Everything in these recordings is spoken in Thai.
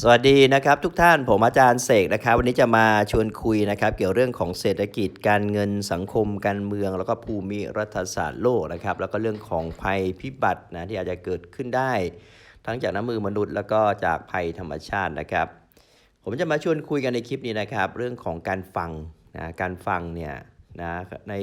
สวัสดีนะครับทุกท่านผมอาจารย์เสกนะครับ วันนี้จะมาชวนคุยนะครับ เกี่ยวเรื่องของเศรษฐกิจการเงินสังคมการเมือง แล้วก็ภูมิรัฐศาสตร์โลกนะครับ แล้วก็เรื่องของภัยพิบัตินะที่อาจจะเกิดขึ้นได้ ทั้งจากน้ำมือมนุษย์ แล้วก็จากภัยธรรมชาตินะครับ ผมจะมาชวนคุยกันในคลิปนี้นะครับ เรื่องของการฟังนะการฟังเนี่ยนะใน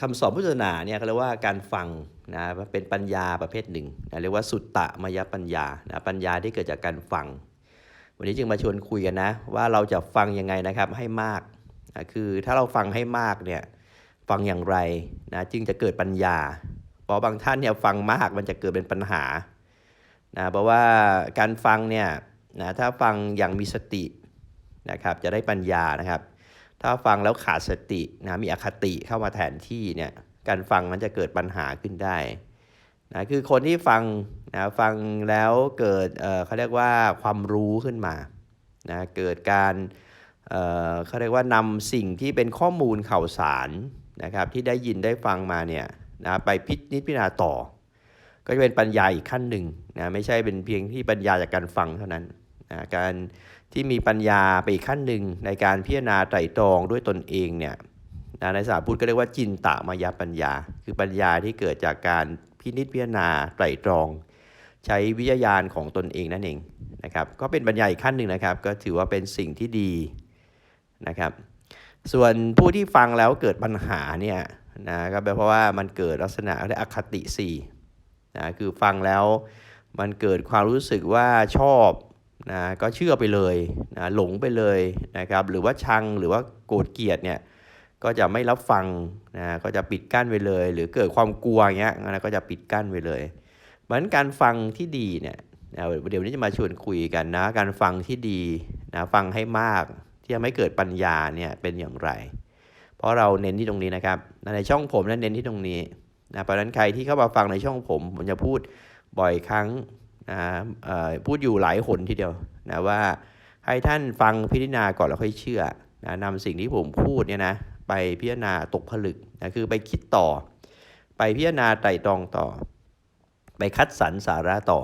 คำสอนพุทธศาสนาเนี่ยเขาเรียกว่าการฟังนะเป็นปัญญาประเภทหนึ่งนะเรียกว่าสุตตะมยปัญญานะปัญญาที่เกิดจากการฟัง วันนี้จึงมาชวนคุยกันนะว่าเราจะฟังยังไงนะครับให้มากนะคือถ้าเราฟังให้มากเนี่ยฟังอย่างไรนะจึงจะเกิดปัญญาเพราะบางท่านเนี่ยฟังมากมันจะเกิดเป็นปัญหานะเพราะว่าการฟังเนี่ยนะถ้าฟังอย่างมีสตินะครับจะได้ปัญญานะครับ ถ้าฟังแล้วขาดสตินะมีอคติเข้ามาแทนที่เนี่ยการฟังมันจะเกิดปัญหาขึ้นได้นะคือคนที่ฟังนะฟังแล้วเกิดเออเขาเรียกว่าความรู้ขึ้นมานะเกิดการเออเขาเรียกว่านำสิ่งที่เป็นข้อมูลข่าวสารนะครับที่ได้ยินได้ฟังมาเนี่ยนะไปพิจิตพิจารณาต่อ ก็จะเป็นปัญญาอีกขั้นหนึ่งนะไม่ใช่เป็นเพียงที่ปัญญาจากการฟังเท่านั้น นะการที่มีปัญญาไปอีกขั้นหนึ่งในการพิจารณาไตรตรองด้วยตนเองเนี่ยนะในศาสตร์พุทธก็เรียกว่าจินตามายปัญญา คือปัญญาที่เกิดจากการพินิจพิจารณาไตรตรอง ใช้วิทยาญาณของตนเองนั่นเองนะครับก็เป็นปัญญาอีกขั้นหนึ่งนะครับ ก็ถือว่าเป็นสิ่งที่ดีนะครับ ส่วนผู้ที่ฟังแล้วเกิดปัญหาเนี่ยนะก็เป็นเพราะว่ามันเกิดลักษณะเรียกอคติสี่นะคือฟังแล้วมันเกิดความรู้สึกว่าชอบ นะก็เชื่อไปเลยนะหลงไปเลยนะครับหรือว่าชังหรือว่าโกรธเกลียดเนี่ยก็จะไม่รับฟังนะก็จะปิดกั้นไปเลย หรือเกิดความกลัวเงี้ยนะก็จะปิดกั้นไปเลยเหมือนการฟังที่ดีเนี่ยนะเดี๋ยวนี้จะมาชวนคุยกันนะการฟังที่ดีนะฟังให้มากที่จะไม่เกิดปัญญาเนี่ยเป็นอย่างไร เพราะเราเน้นที่ตรงนี้นะครับในช่องผมนั้นเน้นที่ตรงนี้นะเพราะนั้นใครที่เข้ามาฟังในช่องผมผมจะพูดบ่อยครั้ง นะเอ่อพูดอยู่หลายหนทีเดียวนะว่าให้ท่านฟังพิจารณาก่อนแล้วค่อยเชื่อนะนำสิ่งที่ผมพูดเนี่ยนะไปพิจารณาตกผลึกนะคือไปคิดต่อ ไปพิจารณาไตรตรองต่อ ไปคัดสรรสาระต่อ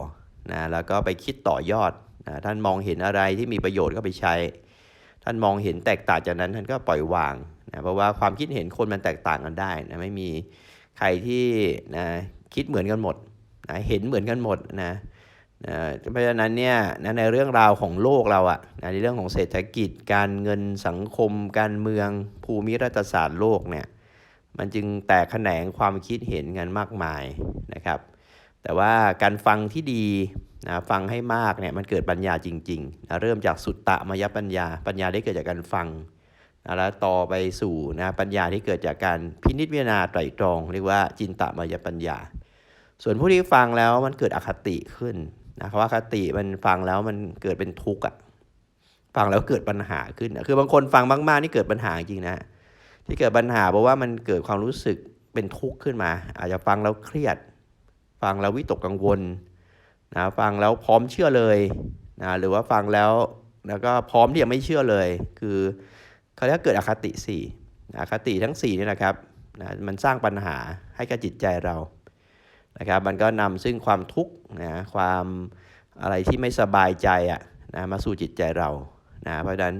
นะแล้วก็ไปคิดต่อยอดนะท่านมองเห็นอะไรที่มีประโยชน์ก็ไปใช้ ท่านมองเห็นแตกต่างจากนั้นท่านก็ปล่อยวางนะเพราะว่าความคิดเห็นคนมันแตกต่างกันได้นะไม่มีใครที่นะคิดเหมือนกันหมดนะเห็นเหมือนกันหมดนะ เพราะฉะนั้นเนี่ยในเรื่องราวของโลกเราอะนะในเรื่องของเศรษฐกิจ การเงินสังคม การเมืองภูมิรัฐศาสตร์โลกเนี่ยมันจึงแตกแขนงความคิดเห็นกันมากมายนะครับ แต่ว่าการฟังที่ดีนะฟังให้มากเนี่ยมันเกิดปัญญาจริงๆนะเริ่มจากสุตตะมยปัญญา ปัญญาได้เกิดจากการฟังนะแล้วต่อไปสู่นะปัญญาที่เกิดจากการพินิจพิจารณาไตรตรอง เรียกว่าจินตะมยปัญญา ส่วนผู้ที่ฟังแล้วมันเกิดอคติขึ้น นะคำว่าคติมันฟังแล้วมันเกิดเป็นทุกข์อะฟังแล้วเกิดปัญหาขึ้นอะคือบางคนฟังมากๆนี่เกิดปัญหาจริงนะที่เกิดปัญหาเพราะว่ามันเกิดความรู้สึกเป็นทุกข์ขึ้นมา อาจจะฟังแล้วเครียด ฟังแล้ววิตกกังวลนะฟังแล้วพร้อมเชื่อเลยนะหรือว่าฟังแล้วแล้วก็พร้อมที่จะไม่เชื่อเลย คือเขาเรียกเกิดอคติสี่อคติทั้ง4นี่นะครับนะมันสร้างปัญหาให้กับจิตใจเรา นะครับมันก็นำซึ่งความทุกข์นะความอะไรที่ไม่สบายใจอะนะมาสู่จิตใจเรานะเพราะฉะนั้น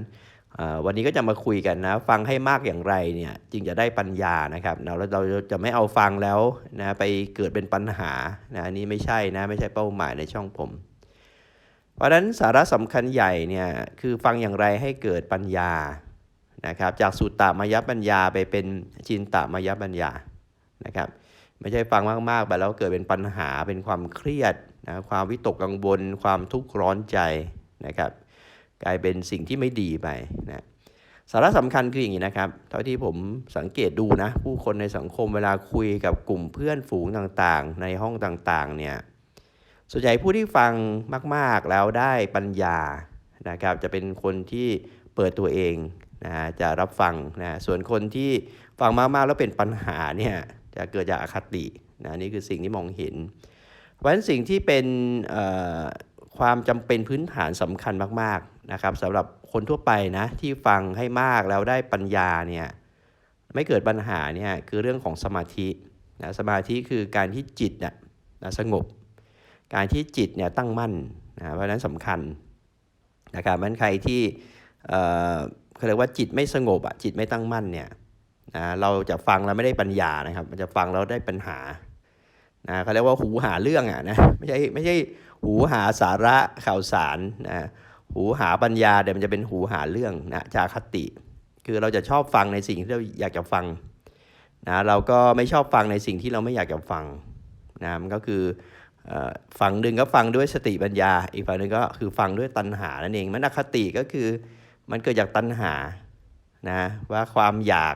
วันนี้ก็จะมาคุยกันนะฟังให้มากอย่างไรเนี่ยจึงจะได้ปัญญานะครับเราเราจะไม่เอาฟังแล้วนะไปเกิดเป็นปัญหานะอันนี้ไม่ใช่นะไม่ใช่เป้าหมายในช่องผม เพราะฉะนั้นสาระสำคัญใหญ่เนี่ยคือฟังอย่างไรให้เกิดปัญญานะครับจากสุตตามยปัญญาไปเป็นจินตามยปัญญานะครับ ไม่ใช่ฟังมากๆไปแล้วเกิดเป็นปัญหาเป็นความเครียดนะความวิตกกังวลความทุกข์ร้อนใจนะครับ กลายเป็นสิ่งที่ไม่ดีไปนะสาระสำคัญคืออย่างนี้นะครับ เท่าที่ผมสังเกตดูนะ ผู้คนในสังคมเวลาคุยกับกลุ่มเพื่อนฝูงต่างๆ ในห้องต่างๆเนี่ยส่วนใหญ่ผู้ที่ฟังมาก ๆ แล้วได้ปัญญานะครับ จะเป็นคนที่เปิดตัวเองนะจะรับฟังนะส่วนคนที่ฟังมากๆแล้วเป็นปัญหาเนี่ย จะเกิดจากอคตินะนี่คือสิ่งที่มองเห็น เพราะฉะนั้นสิ่งที่เป็นความจำเป็นพื้นฐานสำคัญมากๆนะครับสำหรับคนทั่วไปนะที่ฟังให้มากแล้วได้ปัญญาเนี่ยไม่เกิดปัญหาเนี่ยคือเรื่องของสมาธินะสมาธิคือการที่จิตน่ะนะสงบ การที่จิตเนี่ยตั้งมั่นนะเพราะฉะนั้นสำคัญนะครับมันใครที่เอ่อเขาเรียกว่าจิตไม่สงบอะจิตไม่ตั้งมั่นเนี่ย นะเราจะฟังแล้วไม่ได้ปัญญานะครับ มันจะฟังแล้วได้ปัญหานะเขาเรียกว่าหูหาเรื่องอะนะไม่ใช่ไม่ใช่หูหาสาระข่าวสารนะหูหาปัญญาเดี๋ยวมันจะเป็นหูหาเรื่องนะจาคติ คือเราจะชอบฟังในสิ่งที่เราอยากจะฟังนะเราก็ไม่ชอบฟังในสิ่งที่เราไม่อยากจะฟังนะมันก็คือเอ่อฝั่งหนึ่งก็ฟังด้วยสติปัญญา อีกฝั่งหนึ่งก็คือฟังด้วยตัณหานั่นเองมันอคติก็คือมันเกิดจากตัณหานะว่าความอยาก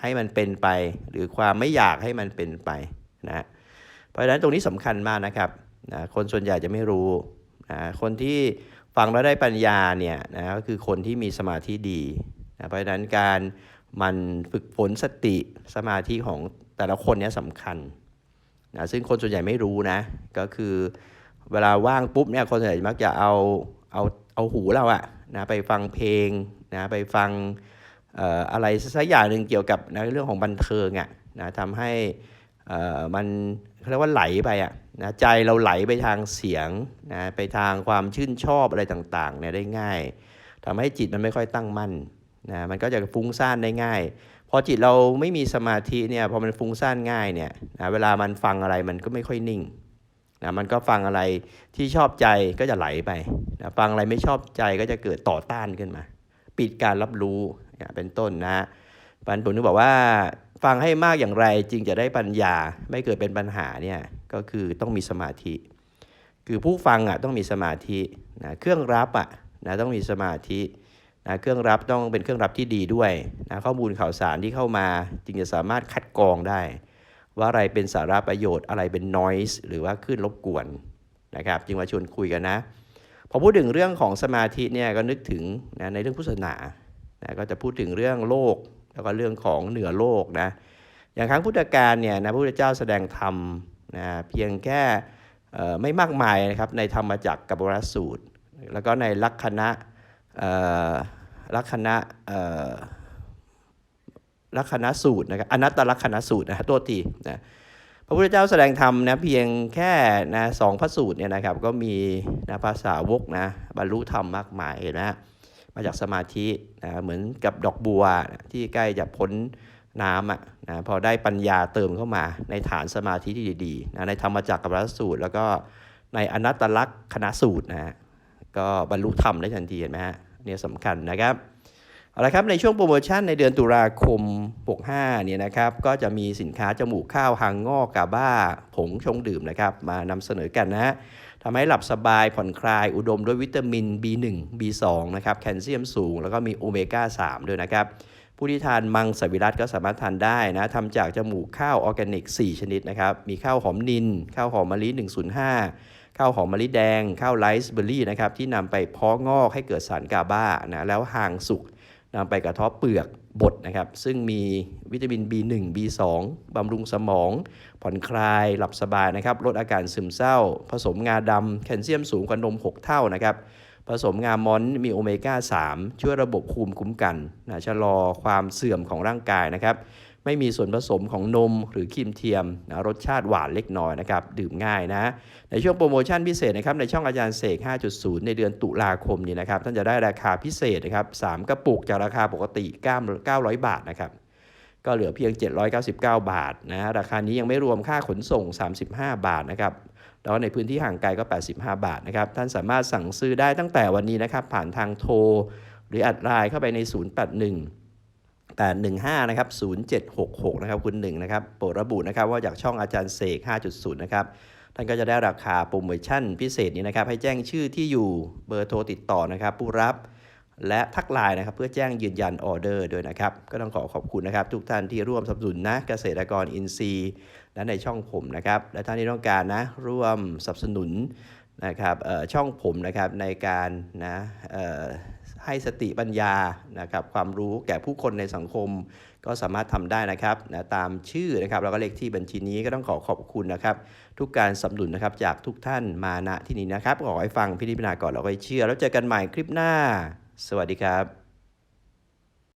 ให้มันเป็นไป หรือความไม่อยากให้มันเป็นไปนะเพราะฉะนั้นตรงนี้สำคัญมากนะครับนะคนส่วนใหญ่จะไม่รู้นะคนที่ฟังแล้วได้ปัญญาเนี่ยนะก็คือคนที่มีสมาธิดีนะเพราะฉะนั้นการมันฝึกฝนสติสมาธิของแต่ละคนเนี้สำคัญนะซึ่งคนส่วนใหญ่ไม่รู้นะ ก็คือเวลาว่างปุ๊บเนี่ยคนส่วนใหญ่มักจะเอาเอาเอาหูเราอะนะไปฟังเพลงนะไปฟัง อะไรสักอย่างหนึ่งเกี่ยวกับนะเรื่องของบันเทิงอะนะทำให้มันเรียกว่าไหลไปอะนะใจเราไหลไปทางเสียงนะไปทางความชื่นชอบอะไรต่างๆเนี่ยได้ง่ายทำให้จิตมันไม่ค่อยตั้งมั่นนะมันก็จะฟุ้งซ่านได้ง่ายพอจิตเราไม่มีสมาธิเนี่ยพอมันฟุ้งซ่านง่ายเนี่ยนะเวลามันฟังอะไรมันก็ไม่ค่อยนิ่งนะมันก็ฟังอะไรที่ชอบใจก็จะไหลไปนะฟังอะไรไม่ชอบใจก็จะเกิดต่อต้านขึ้นมา ปิดการรับรู้ เป็นต้นนะปันผมนึกบอกว่าฟังให้มากอย่างไรจึงจะได้ปัญญาไม่เกิดเป็นปัญหาเนี่ยก็คือต้องมีสมาธิ คือผู้ฟังอะต้องมีสมาธินะเครื่องรับอะนะต้องมีสมาธินะเครื่องรับต้องเป็นเครื่องรับที่ดีด้วยนะข้อมูลข่าวสารที่เข้ามาจึงจะสามารถคัดกรองได้ ว่าอะไรเป็นสาระประโยชน์อะไรเป็น noise หรือว่าคลื่นรบกวนนะครับจึงมาชวนคุยกันนะพอพูดถึงเรื่องของสมาธิเนี่ยก็นึกถึงนะในเรื่องพุทธศาสนา นะก็จะพูดถึงเรื่องโลกแล้วก็เรื่องของเหนือโลกนะอย่างครั้งพุทธกาลเนี่ยนะพระพุทธเจ้าแสดงธรรมนะเพียงแค่ไม่มากมายนะครับในธรรมจักรกับวรสูตร แล้วก็ในลักษณะลักษณะลักษณะสูตรนะครับอนัตตลักษณะสูตรนะโทษทีนะพระพุทธเจ้าแสดงธรรมนะเพียงแค่นะสองพระสูตรเนี่ยนะครับก็มีนะภาษาวกนะบรรลุธรรมมากมายนะ มาจากสมาธินะเหมือนกับดอกบัวนะที่ใกล้จะพ้นน้ำอะนะพอได้ปัญญาเติมเข้ามาในฐานสมาธิที่ดีๆนะในธรรมจักรกับรัสูตร แล้วก็ในอนัตตลักษณะสูตรนะฮะก็บรรลุธรรมได้ทันทีเห็นไหมฮะเนี่ยสำคัญนะครับเอาละครับในช่วงโปรโมชั่นในเดือนตุลาคม 65 เนี่ยนะครับก็จะมีสินค้าจมูกข้าวหางงอกกาบ้าผงชงดื่มนะครับมานำเสนอกันนะฮะ ทำให้หลับสบายผ่อนคลาย อุดมด้วยวิตามิน B1 B2 นะครับแคลเซียมสูง แล้วก็มีโอเมก้า 3 ด้วยนะครับ ผู้ที่ทานมังสวิรัตก็สามารถทานได้นะทำจากจมูกข้าวออร์แกนิก 4 ชนิดนะครับ มีข้าวหอมนิน ข้าวหอมมะลิ 105 ข้าวหอมมะลิแดง ข้าวไรซ์เบอร์รี่นะครับที่นำไปเพาะงอกให้เกิดสารกาบานะแล้วห่างสุก นำไปกระทบเปลือกบดนะครับ ซึ่งมีวิตามิน B1 B2 บำรุงสมอง ผ่อนคลาย หลับสบายนะครับ ลดอาการซึมเศร้า ผสมงาดำแคลเซียมสูงกว่านม 6 เท่านะครับ ผสมงามอนมีโอเมก้า 3 ช่วยระบบภูมิคุ้มกันนะชะลอความเสื่อมของร่างกายนะครับ ไม่มีส่วนผสมของนมหรือครีมเทียมนะรสชาติหวานเล็กน้อยนะครับ ดื่มง่ายนะ ในช่วงโปรโมชั่นพิเศษนะครับ ในช่องอาจารย์เสก 5.0 ในเดือนตุลาคมนี้นะครับ ท่านจะได้ราคาพิเศษนะครับ 3 กระปุกจากราคาปกติ 900 บาทนะครับก็เหลือเพียง 799 บาทนะราคานี้ยังไม่รวมค่าขนส่ง 35 บาทนะครับแล้วในพื้นที่ห่างไกลก็ 85 บาทนะครับ ท่านสามารถสั่งซื้อได้ตั้งแต่วันนี้นะครับ ผ่านทางโทร หรืออัดไลน์เข้าไปใน 081 815 นะครับ 0766 นะครับคุณหนึ่งนะครับโปรดระบุนะครับว่าจากช่องอาจารย์เสก 5.0 นะครับ ท่านก็จะได้ราคาโปรโมชั่นพิเศษนี้นะครับ ให้แจ้งชื่อที่อยู่เบอร์โทรติดต่อนะครับ ผู้รับและทักไลน์นะครับ เพื่อแจ้งยืนยันออเดอร์ด้วยนะครับ ก็ต้องขอขอบคุณนะครับ ทุกท่านที่ร่วมสนับสนุนนะเกษตรกรอินทรีย์และในช่องผมนะครับ และท่านที่ต้องการนะร่วมสนับสนุน นะครับช่องผมนะครับในการนะให้สติปัญญานะครับความรู้แก่ผู้คนในสังคมก็สามารถทำได้นะครับนะตามชื่อนะครับแล้วก็เลขที่บัญชีนี้ก็ต้องขอขอบคุณนะครับ ทุกการสนับสนุนนะครับจากทุกท่านมาณที่นี้นะครับขอให้ฟังพิธีพิจารณาก่อนแล้วก็เชื่อ แล้วเจอกันใหม่คลิปหน้า สวัสดีครับ